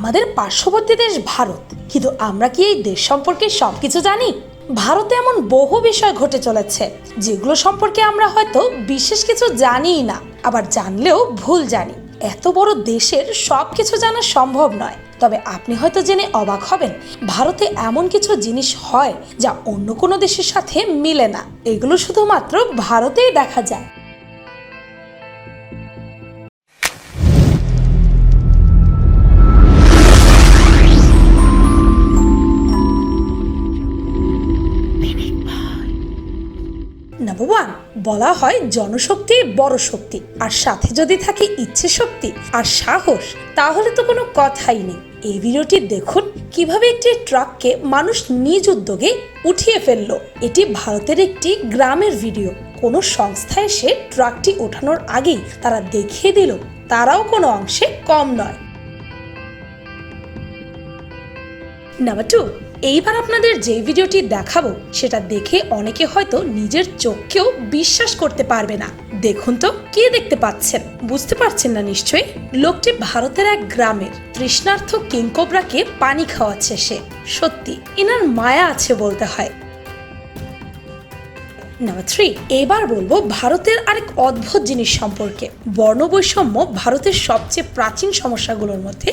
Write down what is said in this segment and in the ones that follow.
আমাদের পার্শ্ববর্তী দেশ ভারত। কিন্তু আমরা কি এই দেশ সম্পর্কে সবকিছু জানি? ভারতে এমন বহু বিষয় ঘটে চলেছে, যেগুলো সম্পর্কে আমরা হয়তো বিশেষ কিছু জানিই না, আবার জানলেও ভুল জানি। এত বড় দেশের সব কিছু জানা সম্ভব নয়। তবে আপনি হয়তো জেনে অবাক হবেন, ভারতে এমন কিছু জিনিস হয় যা অন্য কোনো দেশের সাথে মিলে না। এগুলো শুধুমাত্র ভারতেই দেখা যায়। নাম্বার ওয়ান বলা হয় জনশক্তি বড় শক্তি। আর সাথে যদি থাকে ইচ্ছে শক্তি আর সাহস, তাহলে তো কোনো কথাই নেই। এই ভিডিওটি দেখুন কীভাবে একটি ট্রাককে মানুষ নিজ উদ্যোগে উঠিয়ে ফেলল। এটি ভারতের একটি গ্রামের ভিডিও। কোনো সংস্থা এসে ট্রাকটি ওঠানোর আগেই তারা দেখিয়ে দিল, তারাও কোনো অংশে কম নয়। নাম্বার টু এইবার আপনাদের যে ভিডিওটি দেখাবো, সেটা দেখে অনেকে হয়তো নিজের চোখকেও বিশ্বাস করতে পারবে না। দেখুন তো, কে দেখতে পাচ্ছেন? বুঝতে পারছেন না নিশ্চয়ই? লোকটি ভারতের এক গ্রামের, তৃষ্ণার্থ কিংকোবরাকে পানি খাওয়াচ্ছে সে। সত্যি এনার মায়া আছে বলতে হয়। নাম্বার থ্রি এবার বলব ভারতের আরেক অদ্ভুত জিনিস সম্পর্কে। বর্ণবৈষম্য ভারতের সবচেয়ে প্রাচীন সমস্যাগুলোর মধ্যে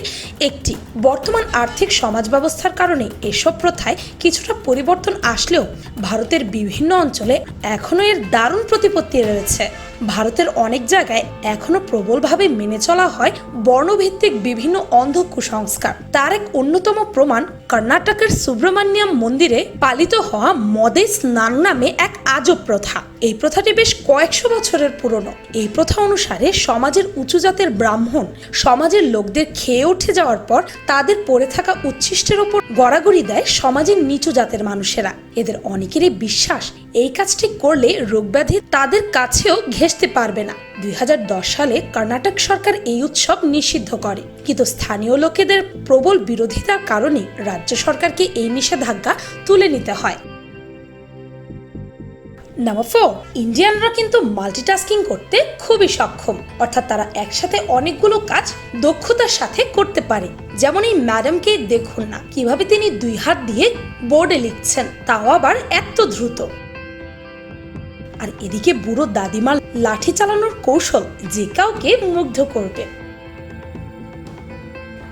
একটি। বর্তমান আর্থিক সমাজ ব্যবস্থার কারণে এসব প্রথায় কিছুটা পরিবর্তন আসলেও ভারতের বিভিন্ন অঞ্চলে এখনও এর দারুণ প্রতিপত্তি রয়েছে। ভারতের অনেক জায়গায় এখনও প্রবলভাবে মেনে চলা হয় বর্ণভিত্তিক বিভিন্ন অন্ধ কুসংস্কার। তার এক অন্যতম প্রমাণ কর্ণাটকের সুব্রমণ্যম মন্দিরে পালিত হওয়া মদে স্নান নামে এক আজব প্রথা। এই প্রথাটি বেশ কয়েকশো বছরের পুরনো। এই প্রথা অনুসারে সমাজের উঁচু জাতের ব্রাহ্মণ সমাজের লোকদের খেয়ে উঠে যাওয়ার পর তাদের পড়ে থাকা উচ্ছিষ্টের ওপর গড়াগড়ি দেয় সমাজের নিচু জাতের মানুষেরা। এদের অনেকেরই বিশ্বাস এই কাজটি করলে রোগব্যাধি তাদের কাছেও ঘেঁষতে পারবে না। দুই সালে কর্ণাটক সরকার এই উৎসব নিষিদ্ধ করে। কিন্তু স্থানীয় লোকেদের প্রবল বিরোধিতার কারণে রাজ্য সরকারকে এই নিষেধাজ্ঞা তুলে নিতে হয়। ইন্ডিয়ানরা কিন্তু মাল্টিটাস্কিং করতে খুবই সক্ষম। অর্থাৎ তারা একসাথে অনেকগুলো কাজ দক্ষতার সাথে করতে পারে। যেমন এই ম্যাডামকে দেখুন না, কীভাবে তিনি দুই হাত দিয়ে বোর্ডে লিখছেন, তাও আবার এত দ্রুত। আর এদিকে বুড়ো দাদিমার লাঠি চালানোর কৌশল যে কাউকে মুগ্ধ করবে।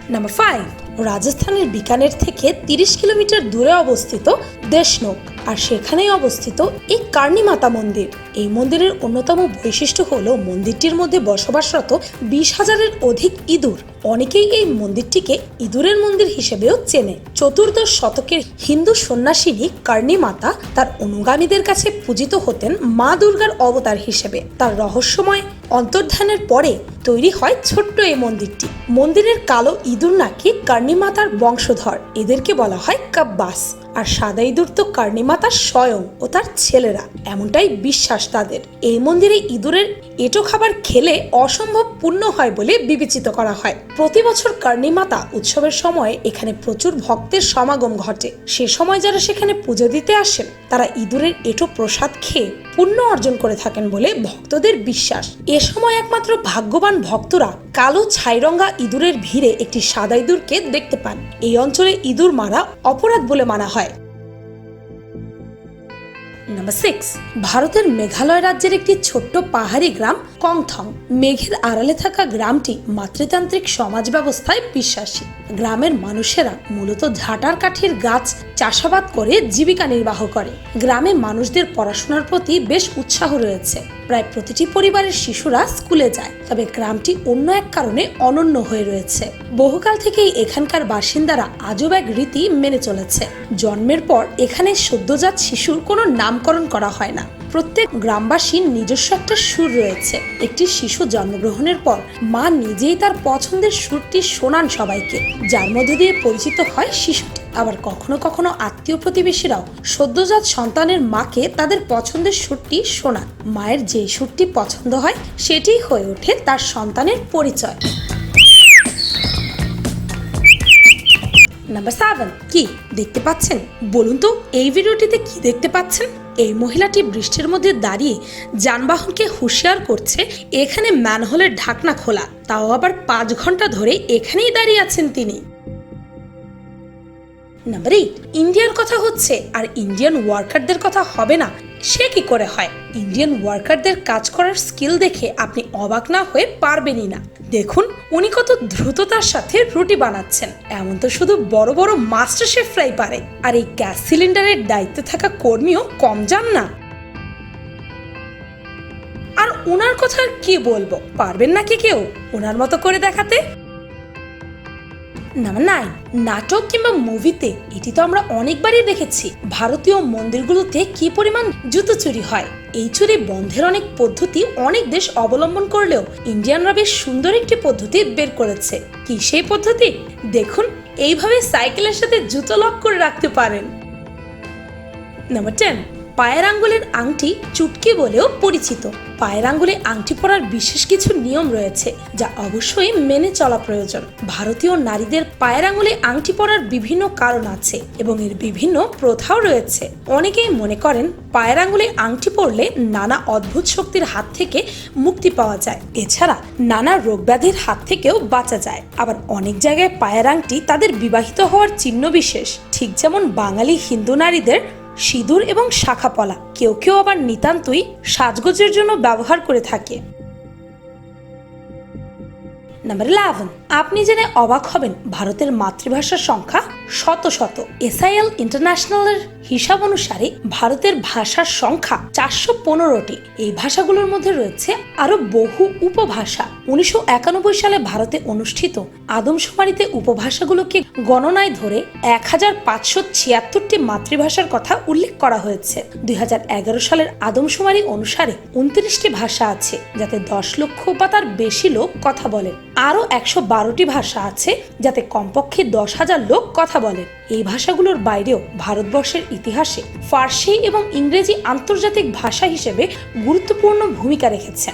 নাম্বার ফাইভ রাজস্থানের বিকানের থেকে তিরিশ কিলোমিটার দূরে অবস্থিত দেশনোক আর সেখানেই অবস্থিত এই কার্নি মাতা মন্দির। এই মন্দিরের অন্যতম বৈশিষ্ট্য হল মন্দিরটির মধ্যে বসবাসরত বিশ হাজারের অধিক ইঁদুর। অনেকেই এই মন্দিরটিকে ইঁদুরের মন্দির হিসেবেও চেনে। চতুর্দশ শতকের হিন্দু সন্ন্যাসিনী কার্নি মাতা তার অনুগামীদের কাছে পূজিত হতেন মা দুর্গার অবতার হিসেবে। তার রহস্যময় অন্তর্ধানের পরে তৈরি হয় ছোট্ট এই মন্দিরটি। মন্দিরের কালো ইঁদুর নাকি কার্নি মাতার বংশধর। এদেরকে বলা হয় কাব্বাস। আর সাদা ইঁদুর তো কার্নি মাতার স্বয়ং ও তার ছেলেরা। এমনটাই বিশ্বাস তাদের। এই মন্দিরে ইঁদুরের এটো খাবার খেলে অসম্ভব পুণ্য হয় বলে বিবেচিত করা হয়। প্রতি বছর কার্নি মাতা উৎসবের সময় এখানে প্রচুর ভক্তের সমাগম ঘটে। সে সময় যারা সেখানে পুজো দিতে আসেন, তারা ইঁদুরের এটো প্রসাদ খেয়ে পুণ্য অর্জন করে থাকেন বলে ভক্তদের বিশ্বাস। এ সময় একমাত্র ভাগ্যবান ভক্তরা কালো ছাইরঙ্গা ইঁদুরের ভিড়ে একটি সাদা ইঁদুরকে দেখতে পান। এই অঞ্চলে ইঁদুর মারা অপরাধ বলে মানা হয়। নাম্বার সিক্স ভারতের মেঘালয় রাজ্যের একটি ছোট্ট পাহাড়ি গ্রাম কংথং। মেঘের আড়ালে থাকা গ্রামটি মাতৃতান্ত্রিক সমাজ ব্যবস্থায় বিশ্বাসী। গ্রামের মানুষেরা মূলত ঝাঁটার কাঠির গাছ চাষাবাদ করে জীবিকা নির্বাহ করে। গ্রামে মানুষদের পড়াশোনার প্রতি বেশ উৎসাহ রয়েছে। প্রায় প্রতিটি পরিবারের শিশুরা স্কুলে যায়, তবে গ্রামটি অন্য এক কারণে অনন্য হয়ে রয়েছে। বহুকাল থেকেই এখানকার বাসিন্দারা আজব এক রীতি মেনে চলেছে। জন্মের পর এখানে সদ্যজাত শিশুর কোনো নামকরণ করা হয় না। প্রত্যেক গ্রামবাসীর নিজস্ব একটা সুর রয়েছে। একটি শিশু জন্মগ্রহণের পর মা নিজেই তার পছন্দের সুরটি শোনান সবাইকে। যার মধ্যে দিয়ে পরিচিত হয় শিশুটি। আবার কখনো কখনো আত্মীয় প্রতিবেশীরাও সদ্যজাত সন্তানের মাকে তাদের পছন্দের সুরটি শোনান। মায়ের যে সুরটি পছন্দ হয় সেটিই হয়ে ওঠে তার সন্তানের পরিচয়। নাম্বার সেভেন কি দেখতে পাচ্ছেন? বলুন তো, এই ভিডিওটিতে কি দেখতে পাচ্ছেন? এই মহিলাটি বৃষ্টির মধ্যে দাঁড়িয়ে যানবাহনকে হুঁশিয়ার করছে, এখানে ম্যানহোলের ঢাকনা খোলা। তাও আবার পাঁচ ঘণ্টা ধরে এখানেই দাঁড়িয়ে আছেন তিনি। নাম্বার এইট ইন্ডিয়ার কথা হচ্ছে, আর ইন্ডিয়ান ওয়ার্কারদের কথা হবে না। সে কি করে হয়? ইন্ডিয়ান ওয়ার্কারদের কাজ করার স্কিল দেখে আপনি অবাক না হয়ে পারবেনই না। দেখুন, উনি কত দ্রুততার সাথে রুটি বানাচ্ছেন। এমন তো শুধু বড় বড় মাস্টার শেফরাই পারে। আর এই গ্যাস সিলিন্ডারের দায়িত্বে থাকা কর্মীও কম যান না। আর ওনার কথা কি বলব? পারবেন নাকি কেউ? ওনার মতো করে দেখাতে? নাম্বার নাইন নাটক কিংবা মুভিতে এটি তো আমরা অনেকবারই দেখেছি। ভারতীয় মন্দিরগুলোতে কি পরিমাণ জুতো চুরি হয়? এই চুরি বন্ধের অনেক পদ্ধতি অনেক দেশ অবলম্বন করলেও ইন্ডিয়ানরা বেশ সুন্দর একটি পদ্ধতি বের করেছে। কি সেই পদ্ধতি? দেখুন, এইভাবে সাইকেলের সাথে জুতো লক করে রাখতে পারেন। Number ten. পায়ের আঙ্গুলের আংটি চুটকি বলেও পরিচিত। পায়ের আঙ্গুলে আংটি পরার বিশেষ কিছু নিয়ম রয়েছে, যা অবশ্যই মেনে চলা প্রয়োজন। ভারতীয় নারীদের পায়ের আঙ্গুলে আংটি পরার বিভিন্ন কারণ আছে এবং এর বিভিন্ন প্রথাও রয়েছে। অনেকেই মনে করেন পায়ের আঙ্গুলে আংটি পরলে নানা অদ্ভুত শক্তির হাত থেকে মুক্তি পাওয়া যায়। এছাড়া নানা রোগব্যাধির হাত থেকেও বাঁচা যায়। আবার অনেক জায়গায় পায়ের আংটি তাদের বিবাহিত হওয়ার চিহ্ন বিশেষ। ঠিক যেমন বাঙালি হিন্দু নারীদের সিঁদুর এবং শাখাপলা। কেউ কেউ আবার নিতান্তই সাজগোজের জন্য ব্যবহার করে থাকে। নাম্বার ইলেভেন আপনি জেনে অবাক হবেন, ভারতের মাতৃভাষার সংখ্যা শত শত। এসআইএল ইন্টারন্যাশনালের হিসাব অনুসারে ভারতের ভাষার সংখ্যা চারশো পনেরোটি। এই ভাষাগুলোর মধ্যে রয়েছে আরও বহু উপভাষা। উনিশশো একানব্বই সালে ভারতে অনুষ্ঠিত আদমশুমারিতে উপভাষাগুলোকে গণনায় ধরে এক হাজার পাঁচশো ছিয়াত্তরটি মাতৃভাষার কথা উল্লেখ করা হয়েছে। দুই হাজার এগারো সালের আদমশুমারি অনুসারে উনত্রিশটি ভাষা আছে, যাতে দশ লক্ষ বা তার বেশি লোক কথা বলেন আরও একশো বারোটি ভাষা আছে, যাতে কমপক্ষে দশ হাজার লোক কথা বলেন এই ভাষাগুলোর বাইরেও ভারতবর্ষের ইতিহাসে ফার্সি এবং ইংরেজি আন্তর্জাতিক ভাষা হিসেবে গুরুত্বপূর্ণ ভূমিকা রেখেছে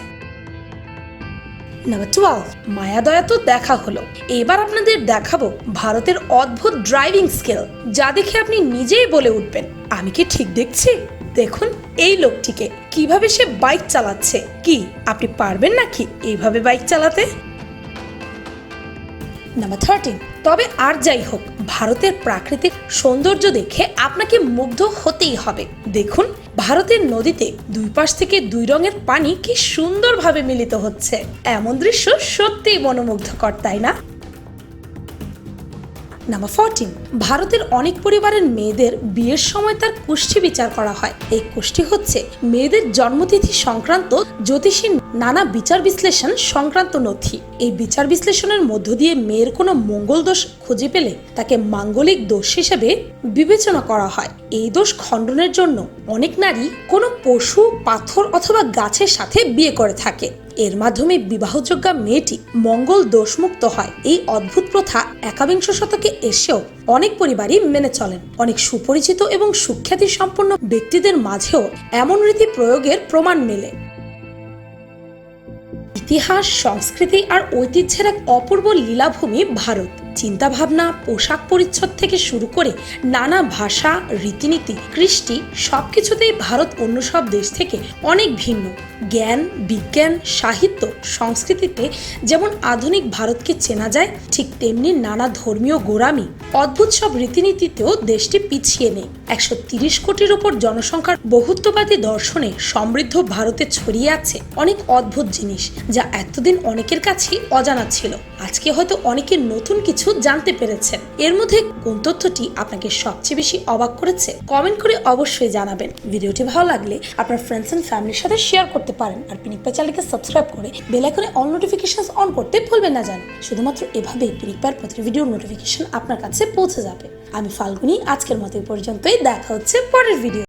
নাম্বার টুয়েলভ মায়াদয়া তো দেখা হলো। এবার আপনাদের দেখাবো ভারতের অদ্ভুত ড্রাইভিং স্কিল যা দেখে আপনি নিজেই বলে উঠবেন, আমি কি ঠিক দেখছি? দেখুন, এই লোকটিকে কীভাবে সে বাইক চালাচ্ছে, কি, আপনি পারবেন নাকি এইভাবে বাইক চালাতে? নাম্বার থার্টিন তবে আর যাই হোক ভারতের প্রাকৃতিক সৌন্দর্য দেখে আপনাকে মুগ্ধ হতেই হবে। দেখুন, ভারতের নদীতে দুই পাশ থেকে দুই রঙের পানি কি সুন্দরভাবে মিলিত হচ্ছে। এমন দৃশ্য সত্যিই মনোমুগ্ধকর, তাই না? নাম্বার ফোরটিন ভারতের অনেক পরিবারের মেয়েদের বিয়ের সময় তার কুষ্ঠি বিচার করা হয়। এই কুষ্ঠি হচ্ছে মেয়েদের জন্মতিথি সংক্রান্ত জ্যোতিষী নানা বিচার বিশ্লেষণ সংক্রান্ত নথি। এই বিচার বিশ্লেষণের মধ্য দিয়ে মেয়ের কোনো মঙ্গল দোষ খুঁজে পেলে তাকে মাঙ্গলিক দোষ হিসেবে বিবেচনা করা হয়। এই দোষ খণ্ডনের জন্য অনেক নারী কোনো পশু, পাথর অথবা গাছের সাথে বিয়ে করে থাকে। এর মাধ্যমে বিবাহযোগ্যা মেয়েটি মঙ্গল দোষমুক্ত হয়। এই অদ্ভুত প্রথা একাবিংশ শতকে এসেও পরিবারই মেনে চলেন। অনেক সুপরিচিত এবং সুখ্যাতি সম্পন্ন ব্যক্তিদের মাঝেও এমন রীতি প্রয়োগের প্রমাণ মেলে। ইতিহাস, সংস্কৃতি আর ঐতিহ্যের এক অপূর্ব লীলাভূমি ভারত। চিন্তাভাবনা, পোশাক পরিচ্ছদ থেকে শুরু করে নানা ভাষা, রীতিনীতি, কৃষ্টি সবকিছুতেই ভারত অন্য সব দেশ থেকে অনেক ভিন্ন। জ্ঞান, বিজ্ঞান, সাহিত্য, সংস্কৃতিতে যেমন আধুনিক ভারতকে চেনা যায়, ঠিক তেমনি নানা ধর্মীয় গোড়ামি, অদ্ভুত সব রীতিনীতিতেও দেশটি পিছিয়ে নেই। একশো তিরিশ কোটির ওপর জনসংখ্যার বহুত্ববাদী দর্শনে সমৃদ্ধ ভারতে ছড়িয়ে আছে অনেক অদ্ভুত জিনিস, যা এতদিন অনেকের কাছেই অজানা ছিল। আজকে হয়তো অনেকে নতুন কিছু জানতে পেরেছেন। এর মধ্যে কোন তথ্যটি আপনাকে সবচেয়ে বেশি অবাক করেছে, কমেন্ট করে অবশ্যই জানাবেন। ভিডিওটি ভালো লাগলে আপনার ফ্রেন্ডস এন্ড ফ্যামিলির সাথে শেয়ার করতে পারেন আর পিনিকপা চ্যানেলকে সাবস্ক্রাইব করে বেল আইকনে অল নোটিফিকেশন অন করতে ভুলবেন না জান। শুধুমাত্র এভাবে পিনিকপার প্রতি ভিডিওর নোটিফিকেশন আপনার কাছে পৌঁছে যাবে। আমি ফাল্গুনি, আজকের মতো পর্যন্তই। দেখা হচ্ছে পরের ভিডিও